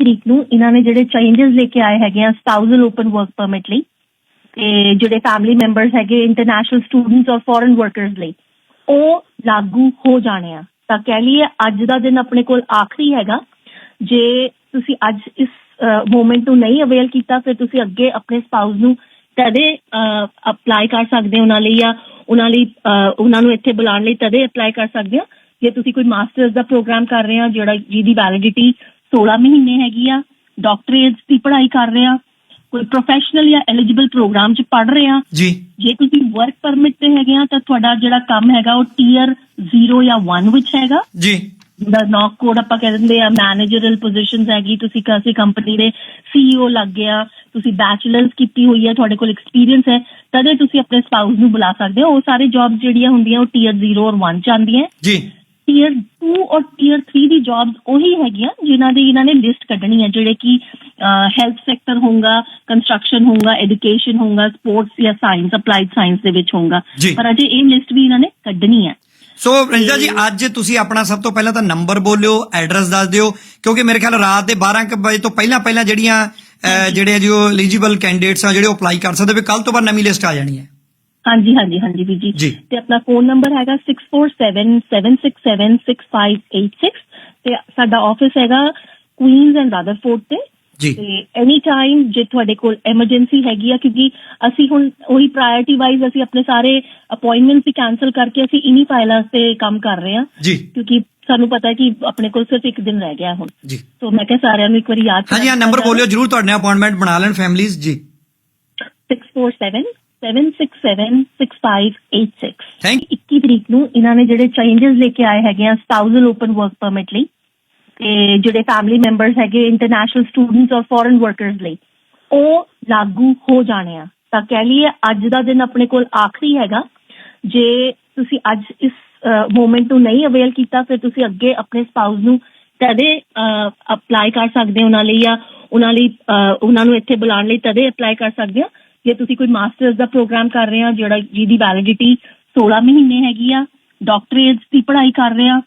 ਤਰੀਕ ਨੂੰ ਇਹਨਾਂ ਨੇ ਜਿਹੜੇ ਚੇਂਜਸ ਲੈ ਕੇ ਆਏ ਹੈਗੇ ਆ ਸਪਾਊਸਲ ਓਪਨ ਵਰਕ ਪਰਮਿਟ ਲਈ ਤੇ ਜਿਹੜੇ ਫੈਮਿਲੀ ਮੈਂਬਰਸ ਹੈਗੇ ਇੰਟਰਨੈਸ਼ਨਲ ਸਟੂਡੈਂਟਸ ਔਰ ਫੋਰਨ ਵਰਕਰਸ ਲਈ ਉਹ ਲਾਗੂ ਹੋ ਜਾਣੇ ਆ। ਤਾਂ ਕਹਿ ਲਈਏ ਅੱਜ ਦਾ ਦਿਨ ਆਪਣੇ ਕੋਲ ਆਖਰੀ ਹੈਗਾ। ਜੇ ਤੁਸੀਂ ਅੱਜ ਇਸ ਮੂਮੈਂਟ ਨੂੰ ਨਹੀਂ ਅਵੇਲ ਕੀਤਾ ਫਿਰ ਤੁਸੀਂ ਅੱਗੇ ਆਪਣੇ ਸਪਾਊਸ ਨੂੰ ਤਦੇ ਅਪਲਾਈ ਕਰ ਸਕਦੇ ਹੋ ਉਹਨਾਂ ਲਈ ਜਾਂ ਉਹਨਾਂ ਲਈ ਅਹ, ਉਹਨਾਂ ਨੂੰ ਇੱਥੇ ਬੁਲਾਉਣ ਲਈ ਤਦੇ ਅਪਲਾਈ ਕਰ ਸਕਦੇ ਹੋ। ਜੇ ਤੁਸੀਂ ਕੋਈ ਮਾਸਟਰਸ ਦਾ ਪ੍ਰੋਗਰਾਮ ਕਰ ਰਹੇ ਹੋ ਜਿਹੜਾ ਜਿਹਦੀ ਵੈਲਿਡਿਟੀ 16 ਮਹੀਨੇ ਹੈਗੀ ਆ ਡਾਕਟਰੇਟ ਦੀ ਪੜ੍ਹਾਈ ਕਰ ਰਹੇ ਆ ਕੋਈ ਪ੍ਰੋਫੈਸ਼ਨਲ ਜਾਂ ਐਲੀਜੀਬਲ ਪ੍ਰੋਗਰਾਮ 'ਚ ਪੜ੍ਹ ਰਹੇ ਆ। ਜੀ। ਜੇ ਤੁਸੀਂ ਵਰਕ ਪਰਮਿਟ ਤੇ ਹੈਗੇ ਆ ਤਾਂ ਤੁਹਾਡਾ ਜਿਹੜਾ ਕੰਮ ਹੈਗਾ ਉਹ ਟੀਅਰ 0 ਜਾਂ 1 ਵਿੱਚ ਹੈਗਾ। ਜੀ। ਦਾ ਨੌਕ ਕੋਡ ਆਪਾਂ ਕਹਿ ਦਿੰਦੇ ਆ ਮੈਨੇਜਰਲ ਪੋਜੀਸ਼ਨਸ ਹੈਗੀ ਤੁਸੀਂ ਕਿਸੇ ਕੰਪਨੀ ਦੇ ਸੀਈਓ ਲੱਗ ਗਿਆ ਤੁਸੀਂ ਬੈਚਲਰਸ ਕੀਤੀ ਹੋਈ ਹੈ ਤੁਹਾਡੇ ਕੋਲ ਐਕਸਪੀਰੀਅੰਸ ਹੈ ਤਦੇ ਤੁਸੀਂ ਆਪਣੇ ਸਪਾਊਸ ਨੂੰ ਬੁਲਾ ਸਕਦੇ ਹੋ। ਉਹ ਸਾਰੇ ਜੌਬਸ ਜਿਹੜੀਆਂ ਹੁੰਦੀਆਂ ਉਹ ਟੀਅਰ 0 ਔਰ 1 ਚ ਆਉਂਦੀਆਂ। ਜੀ। ਟੀਅਰ 2 ਔਰ ਟੀਅਰ 3 ਦੀ ਜੌਬਸ ਉਹੀ ਹੈਗੀਆਂ ਜਿਨ੍ਹਾਂ ਦੀ ਇਹਨਾਂ ਨੇ ਲਿਸਟ ਕੱਢਣੀ ਹੈ ਜਿਹੜੇ ਕਿ ਹੈਲਥ ਸੈਕਟਰ ਹੋਊਗਾ ਕੰਸਟਰਕਸ਼ਨ ਹੋਊਗਾ ਐਜੂਕੇਸ਼ਨ ਹੋਊਗਾ ਸਪੋਰਟਸ ਜਾਂ ਸਾਇੰਸ ਅਪਲਾਈਡ ਸਾਇੰਸ ਦੇ ਵਿੱਚ ਹੋਊਗਾ। ਪਰ ਅਜੇ ਇਹ ਲਿਸਟ ਵੀ ਇਹਨਾਂ ਨੇ ਕੱਢਣੀ ਹੈ। ਸੋ ਰੰਜਾ ਜੀ ਅੱਜ ਤੁਸੀਂ ਆਪਣਾ ਸਭ ਤੋਂ ਪਹਿਲਾਂ ਤਾਂ ਨੰਬਰ ਬੋਲਿਓ ਐਡਰੈਸ ਦੱਸ ਦਿਓ ਕਿਉਂਕਿ ਮੇਰੇ ਖਿਆਲ ਰਾਤ ਦੇ 12 ਕੁ ਵਜੇ ਤੋਂ ਪਹਿਲਾਂ ਪਹਿਲਾਂ ਜਿਹੜੀਆਂ ਜਿਹੜੇ ਜੋ ਐਲੀਜੀਬਲ ਕੈਂਡੀਡੇਟਸ ਆ ਜਿਹੜੇ ਅਪਲਾਈ ਕਰ ਸਕਦੇ ਵੀ ਕੱਲ ਤੋਂ ਬਾਅਦ ਨਵੀਂ ਲਿਸਟ ਆ ਜਾਣੀ ਹੈ। ਹਾਂਜੀ ਹਾਂਜੀ ਹਾਂਜੀ ਵੀਰ ਜੀ। ਤੇ ਆਪਣਾ ਫੋਨ ਨੰਬਰ ਹੈਗਾ 6477676586 ਤੇ ਸਾਡਾ ਆਫਿਸ ਹੈਗਾ ਕੁਈਨਸ ਐਂਡ ਰਾਦਰਫੋਰਡ ਤੇ। ਜੀ। ਤੇ ਐਨੀ ਟਾਈਮ ਜੇ ਤੁਹਾਡੇ ਕੋਲ ਐਮਰਜੈਂਸੀ ਹੈਗੀ ਆ ਕਿਉਂਕਿ ਅਸੀਂ ਹੁਣ ਉਹੀ ਪ੍ਰਾਇੋਰਟੀ ਵਾਈਜ਼ ਅਸੀਂ ਆਪਣੇ ਸਾਰੇ ਅਪਾਇੰਟਮੈਂਟਸ ਵੀ ਕੈਨਸਲ ਕਰਕੇ ਅਸੀਂ ਇਨੀ ਫਾਈਲਾਂ ਤੇ ਕੰਮ ਕਰ ਰਹੇ ਜੀ। ਕਿਉਂਕਿ ਸਾਨੂੰ ਪਤਾ ਹੈ ਕਿ ਆਪਣੇ ਕੋਲ ਸਿਰਫ ਇੱਕ ਦਿਨ ਰਹਿ ਗਿਆ ਹੁਣ। ਜੀ। ਸੋ ਮੈਂ ਕਿਹਾ ਸਾਰਿਆਂ ਨੂੰ ਇੱਕ ਵਾਰੀ ਯਾਦ ਹਾਂਜੀ ਆ ਨੰਬਰ ਬੋਲਿਓ ਜਰੂਰ ਤੁਹਾਡੇ ਅਪਾਇੰਟਮੈਂਟ ਬਣਾ ਲੈਣ ਫੈਮਲੀਜ਼ ਜੀ। 647 767 6586 ਥੈਂਕ 21 ਤਰੀਕ ਨੂੰ ਇਹਨਾਂ ਨੇ ਜਿਹੜੇ ਚੇਂਜਸ ਲੈ ਕੇ ਆਏ ਹੈਗੇ ਆ ਸਪਾਊਸਲ ਓਪਨ ਵਰਕ ਪਰਮਿਟ ਲਈ ਤੇ ਜਿਹੜੇ ਫੈਮਿਲੀ ਮੈਂਬਰਸ ਹੈਗੇ ਇੰਟਰਨੈਸ਼ਨਲ ਸਟੂਡੈਂਟਸ ਔਰ ਫੋਰਨ ਵਰਕਰਸ ਲਈ ਉਹ ਲਾਗੂ ਹੋ ਜਾਣੇ ਆ। ਤਾਂ ਕਹਿ ਲਈਏ ਅੱਜ ਦਾ ਦਿਨ ਆਪਣੇ ਕੋਲ ਆਖਰੀ ਹੈਗਾ। ਜੇ ਤੁਸੀਂ ਅੱਜ ਇਸ ਮੂਮੈਂਟ ਨੂੰ ਨਹੀਂ ਅਵੇਲ ਕੀਤਾ ਫਿਰ ਤੁਸੀਂ ਅੱਗੇ ਆਪਣੇ ਸਪਾਊਸ ਨੂੰ ਤਦੇ ਅਪਲਾਈ ਕਰ ਸਕਦੇ ਹੋ ਉਹਨਾਂ ਲਈ ਜਾਂ ਉਹਨਾਂ ਲਈ ਉਹਨਾਂ ਨੂੰ ਇੱਥੇ ਬੁਲਾਉਣ ਲਈ ਤਦੇ ਅਪਲਾਈ ਕਰ ਸਕਦੇ ਹੋ। ਜੇ ਤੁਸੀਂ ਕੋਈ ਮਾਸਟਰਸ ਦਾ ਪ੍ਰੋਗਰਾਮ ਕਰ ਰਹੇ ਆ ਜਿਹੜਾ ਜਿਹਦੀ ਵੈਲਿਡਿਟੀ 16 ਮਹੀਨੇ ਹੈਗੀ ਆ ਡਾਕਟਰੇਟ ਦੀ ਪੜ੍ਹਾਈ ਕਰ ਰਹੇ ਆ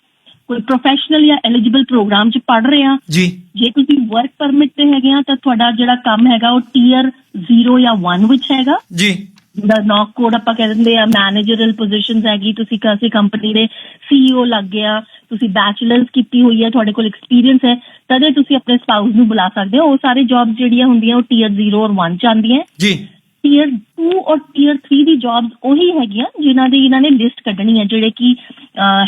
ਕੋਈ ਪ੍ਰੋਫੈਸ਼ਨਲ ਜਾਂ ਐਲੀਜੀਬਲ ਪ੍ਰੋਗਰਾਮ 'ਚ ਪੜ੍ਹ ਰਹੇ ਆ ਜੀ। ਜੇ ਤੁਸੀਂ ਵਰਕ ਪਰਮਿਟ ਤੇ ਹੈਗੇ ਆ ਤਾਂ ਤੁਹਾਡਾ ਜਿਹੜਾ ਕੰਮ ਹੈਗਾ ਉਹ ਟੀਅਰ 0 ਜਾਂ 1 ਵਿੱਚ ਹੈਗਾ। ਜੀ। ਦਾ ਨੌਕ ਕੋਡ ਆਪਾਂ ਕਹਿ ਦਿੰਦੇ ਆ ਮੈਨੇਜਰਲ ਪੋਜੀਸ਼ਨਸ ਹੈਗੀ ਤੁਸੀਂ ਕਿਸੇ ਕੰਪਨੀ ਦੇ ਸੀਈਓ ਲੱਗ ਗਿਆ ਤੁਸੀਂ ਬੈਚਲਰਸ ਕੀਤੀ ਹੋਈ ਹੈ ਤੁਹਾਡੇ ਕੋਲ ਐਕਸਪੀਰੀਅੰਸ ਹੈ ਤਦੇ ਤੁਸੀਂ ਆਪਣੇ ਸਪਾਊਸ ਨੂੰ ਬੁਲਾ ਸਕਦੇ ਹੋ। ਉਹ ਸਾਰੇ ਜੌਬਸ ਜਿਹੜੀਆਂ ਹੁੰਦੀਆਂ ਉਹ ਟੀਅਰ 0 ਔਰ 1 ਚ ਆਉਂਦੀਆਂ। ਜੀ। ਟੀਅਰ 2 ਔਰ ਟੀਅਰ 3 ਦੀ ਜੌਬਸ ਉਹੀ ਹੈਗੀਆਂ ਜਿਨ੍ਹਾਂ ਦੀ ਇਹਨਾਂ ਨੇ ਲਿਸਟ ਕੱਢਣੀ ਹੈ ਜਿਹੜੇ ਕਿ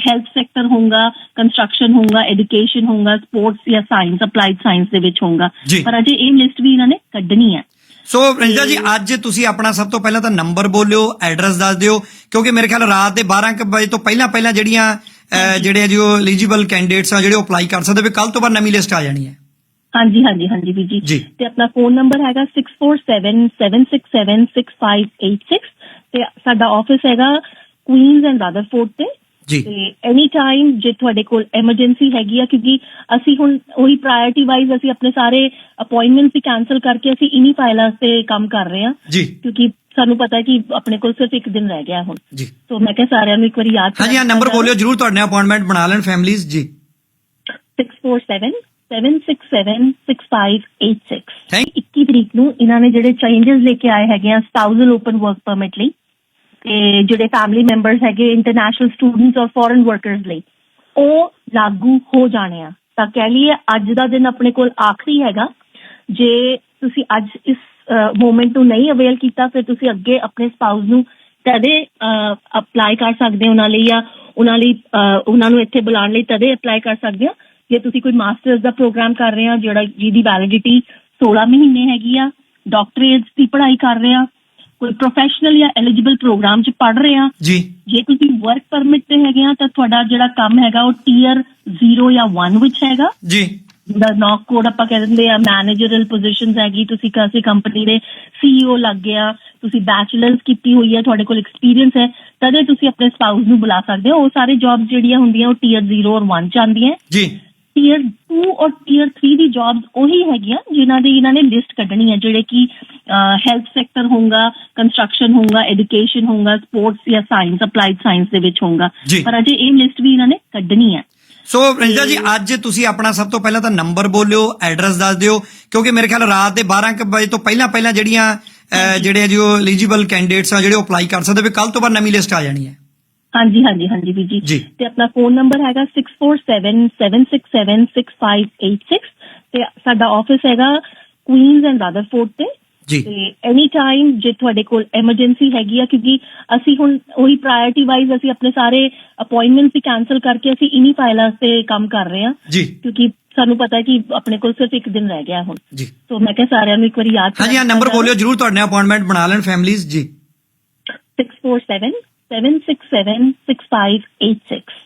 ਹੈਲਥ ਸੈਕਟਰ ਹੋਊਗਾ ਕੰਸਟਰਕਸ਼ਨ ਹੋਊਗਾ ਐਜੂਕੇਸ਼ਨ ਹੋਊਗਾ ਸਪੋਰਟਸ ਜਾਂ ਸਾਇੰਸ ਅਪਲਾਈਡ ਸਾਇੰਸ ਦੇ ਵਿੱਚ ਹੋਊਗਾ। ਪਰ ਅਜੇ ਇਹ ਲਿਸਟ ਵੀ ਇਹਨਾਂ ਨੇ ਕੱਢਣੀ ਹੈ। ਸੋ ਰੰਜਾ ਜੀ ਅੱਜ ਤੁਸੀਂ ਆਪਣਾ ਸਭ ਤੋਂ ਪਹਿਲਾਂ ਤਾਂ ਨੰਬਰ ਬੋਲਿਓ ਐਡਰੈਸ ਦੱਸ ਦਿਓ ਕਿਉਂਕਿ ਮੇਰੇ ਖਿਆਲ ਰਾਤ ਦੇ 12 ਕੁ ਵਜੇ ਤੋਂ ਪਹਿਲਾਂ ਪਹਿਲਾਂ ਜਿਹੜੀਆਂ ਜਿਹੜੇ ਜੋ ਐਲੀਜੀਬਲ ਕੈਂਡੀਡੇਟਸ ਆ ਜਿਹੜੇ ਉਹ ਅਪਲਾਈ ਕਰ ਸਕਦੇ ਵੀ ਕੱਲ ਤੋਂ ਬਾਅਦ ਨਵੀਂ ਲਿਸਟ ਆ ਜਾਣੀ ਹੈ। ਹਾਂਜੀ ਹਾਂਜੀ ਹਾਂਜੀ ਵੀਰ ਜੀ। ਜੀ। ਤੇ ਆਪਣਾ ਫੋਨ ਨੰਬਰ ਹੈਗਾ 6477676586 ਤੇ ਸਾਡਾ ਆਫਿਸ ਹੈਗਾ ਕੁਈਨਸ ਐਂਡ ਰਾਦਰਫੋਰਡ ਤੇ। ਜੀ। ਤੇ ਐਨੀ ਟਾਈਮ ਜੇ ਤੁਹਾਡੇ ਕੋਲ ਐਮਰਜੈਂਸੀ ਹੈਗੀ ਆ ਕਿਉਂਕਿ ਅਸੀਂ ਹੁਣ ਉਹੀ ਪ੍ਰਾਇੋਰਟੀ ਵਾਈਜ਼ ਅਸੀਂ ਆਪਣੇ ਸਾਰੇ ਅਪਾਇੰਟਮੈਂਟਸ ਵੀ ਕੈਨਸਲ ਕਰਕੇ ਅਸੀਂ ਇਨੀ ਫਾਈਲਾਂ ਤੇ ਕੰਮ ਕਰ ਰਹੇ ਹਾਂ ਜੀ। ਕਿਉਂਕਿ ਸਾਨੂੰ ਪਤਾ ਹੈ ਕਿ ਆਪਣੇ ਕੋਲ ਸਿਰਫ ਇੱਕ ਦਿਨ ਰਹਿ ਗਿਆ ਹੁਣ। ਜੀ। ਸੋ ਮੈਂ ਕਿਹਾ ਸਾਰਿਆਂ ਨੂੰ ਇੱਕ ਵਾਰੀ ਯਾਦ ਹਾਂਜੀ ਆ ਨੰਬਰ ਬੋਲਿਓ ਜਰੂਰ ਤੁਹਾਡੇ ਅਪਾਇੰਟਮੈਂਟ ਬਣਾ ਲੈਣ ਫੈਮਲੀਜ਼ ਜੀ। 647 767 6586 ਥੈਂਕ 21 ਤਰੀਕ ਨੂੰ ਇਹਨਾਂ ਨੇ ਜਿਹੜੇ ਚੇਂਜਸ ਲੈ ਕੇ ਆਏ ਹੈਗੇ ਆ ਸਪਾਊਸਲ ਓਪਨ ਵਰਕ ਪਰਮਿਟ ਲਈ ਤੇ ਜਿਹੜੇ ਫੈਮਿਲੀ ਮੈਂਬਰਸ ਹੈਗੇ ਇੰਟਰਨੈਸ਼ਨਲ ਸਟੂਡੈਂਟਸ ਔਰ ਫੋਰਨ ਵਰਕਰਸ ਲਈ ਉਹ ਲਾਗੂ ਹੋ ਜਾਣੇ ਆ। ਤਾਂ ਕਹਿ ਲਈਏ ਅੱਜ ਦਾ ਦਿਨ ਆਪਣੇ ਕੋਲ ਆਖਰੀ ਹੈਗਾ। ਜੇ ਤੁਸੀਂ ਅੱਜ ਇਸ ਮੂਮੈਂਟ ਨੂੰ ਨਹੀਂ ਅਵੇਲ ਕੀਤਾ ਫਿਰ ਤੁਸੀਂ ਅੱਗੇ ਆਪਣੇ ਸਪਾਊਸ ਨੂੰ ਤਦੇ ਅਪਲਾਈ ਕਰ ਸਕਦੇ ਹੋ ਉਹਨਾਂ ਲਈ ਜਾਂ ਉਹਨਾਂ ਲਈ ਉਹਨਾਂ ਨੂੰ ਇੱਥੇ ਬੁਲਾਉਣ ਲਈ ਤਦੇ ਅਪਲਾਈ ਕਰ ਸਕਦੇ ਹੋ। ਜੇ ਤੁਸੀਂ ਕੋਈ ਮਾਸਟਰਸ ਦਾ ਪ੍ਰੋਗਰਾਮ ਕਰ ਰਹੇ ਆ ਜਿਹੜਾ ਜਿਹਦੀ ਵੈਲਿਡਿਟੀ 16 ਮਹੀਨੇ ਹੈਗੀ ਆ ਡਾਕਟਰੇਟ ਦੀ ਪੜ੍ਹਾਈ ਕਰ ਰਹੇ ਆ ਕੋਈ ਪ੍ਰੋਫੈਸ਼ਨਲ ਜਾਂ ਐਲੀਜੀਬਲ ਪ੍ਰੋਗਰਾਮ 'ਚ ਪੜ੍ਹ ਰਹੇ ਆ ਜੀ। ਜੇ ਤੁਸੀਂ ਵਰਕ ਪਰਮਿਟ ਤੇ ਹੈਗੇ ਆ ਤਾਂ ਤੁਹਾਡਾ ਜਿਹੜਾ ਕੰਮ ਹੈਗਾ ਉਹ ਟੀਅਰ 0 ਜਾਂ 1 ਵਿੱਚ ਹੈਗਾ। ਜੀ। ਦਾ ਨੌਕ ਕੋਡ ਆਪਾਂ ਕਹਿ ਦਿੰਦੇ ਆ ਮੈਨੇਜਰਲ ਪੋਜੀਸ਼ਨਸ ਹੈਗੀ ਤੁਸੀਂ ਕਿਸੇ ਕੰਪਨੀ ਦੇ ਸੀਈਓ ਲੱਗ ਗਿਆ ਤੁਸੀਂ ਬੈਚਲਰਸ ਕੀਤੀ ਹੋਈ ਹੈ ਤੁਹਾਡੇ ਕੋਲ ਐਕਸਪੀਰੀਅੰਸ ਹੈ ਤਦੇ ਤੁਸੀਂ ਆਪਣੇ ਸਪਾਊਸ ਨੂੰ ਬੁਲਾ ਸਕਦੇ ਹੋ। ਉਹ ਸਾਰੇ ਜੌਬਸ ਜਿਹੜੀਆਂ ਹੁੰਦੀਆਂ ਉਹ ਟੀਅਰ 0 ਔਰ 1 ਚ ਆਉਂਦੀਆਂ। ਜੀ। ਟੀਅਰ 2 ਔਰ ਟੀਅਰ 3 ਦੀ ਜੌਬਸ ਉਹੀ ਹੈਗੀਆਂ ਜਿਨ੍ਹਾਂ ਦੀ ਇਹਨਾਂ ਨੇ ਲਿਸਟ ਕੱਢਣੀ ਹੈ ਜਿਹੜੇ ਕਿ ਹੈਲਥ ਸੈਕਟਰ ਹੋਊਗਾ ਕੰਸਟਰਕਸ਼ਨ ਹੋਊਗਾ ਐਜੂਕੇਸ਼ਨ ਹੋਊਗਾ ਸਪੋਰਟਸ ਜਾਂ ਸਾਇੰਸ ਅਪਲਾਈਡ ਸਾਇੰਸ ਦੇ ਵਿੱਚ ਹੋਊਗਾ। ਪਰ ਅਜੇ ਇਹ ਲਿਸਟ ਵੀ ਇਹਨਾਂ ਨੇ ਕੱਢਣੀ ਹੈ। ਸੋ ਰੰਜਿਤਾ ਜੀ ਅੱਜ ਤੁਸੀਂ ਆਪਣਾ ਸਭ ਤੋਂ ਪਹਿਲਾਂ ਤਾਂ ਨੰਬਰ ਬੋਲਿਓ ਐਡਰੈਸ ਦੱਸ ਦਿਓ ਕਿਉਂਕਿ ਮੇਰੇ ਖਿਆਲ ਰਾਤ ਦੇ 12 ਕੁ ਵਜੇ ਤੋਂ ਪਹਿਲਾਂ ਪਹਿਲਾਂ ਜਿਹੜੀਆਂ ਜਿਹੜੇ ਜੋ ਐਲੀਜੀਬਲ ਕੈਂਡੀਡੇਟਸ ਆ ਜਿਹੜੇ ਅਪਲਾਈ ਕਰ ਸਕਦੇ ਵੀ ਕੱਲ ਤੋਂ ਬਾਅਦ ਨਵੀਂ ਲਿਸਟ ਆ ਜਾਣੀ ਹੈ। ਹਾਂਜੀ ਹਾਂਜੀ ਹਾਂਜੀ ਵੀਰ ਜੀ। ਜੀ। ਤੇ ਆਪਣਾ ਫੋਨ ਨੰਬਰ ਹੈਗਾ 6477676586 ਤੇ ਸਾਡਾ ਆਫਿਸ ਹੈਗਾ ਕੁਈਨਸ ਐਂਡ ਰਾਦਰਫੋਰਡ ਤੇ। ਜੀ। ਤੇ ਐਨੀ ਟਾਈਮ ਜੇ ਤੁਹਾਡੇ ਕੋਲ ਐਮਰਜੈਂਸੀ ਹੈਗੀ ਆ ਕਿਉਂਕਿ ਅਸੀਂ ਹੁਣ ਉਹੀ ਪ੍ਰਾਇੋਰਟੀ ਵਾਈਜ਼ ਅਸੀਂ ਆਪਣੇ ਸਾਰੇ ਅਪਾਇੰਟਮੈਂਟਸ ਵੀ ਕੈਨਸਲ ਕਰਕੇ ਅਸੀਂ ਇਨੀ ਫਾਈਲਾਂ ਤੇ ਕੰਮ ਕਰ ਰਹੇ ਹਾਂ ਜੀ। ਕਿਉਂਕਿ ਸਾਨੂੰ ਪਤਾ ਹੈ ਕਿ ਆਪਣੇ ਕੋਲ ਸਿਰਫ ਇੱਕ ਦਿਨ ਰਹਿ ਗਿਆ ਹੁਣ। ਜੀ। ਸੋ ਮੈਂ ਕਿਹਾ ਸਾਰਿਆਂ ਨੂੰ ਇੱਕ ਵਾਰੀ ਯਾਦ ਹਾਂਜੀ ਹਾਂ ਨੰਬਰ ਬੋਲਿਓ ਜਰੂਰ ਤੁਹਾਡੇ ਅਪਾਇੰਟਮੈਂਟ ਬਣਾ ਲੈਣ ਫੈਮਲੀਜ਼ ਜੀ। 647 767 6586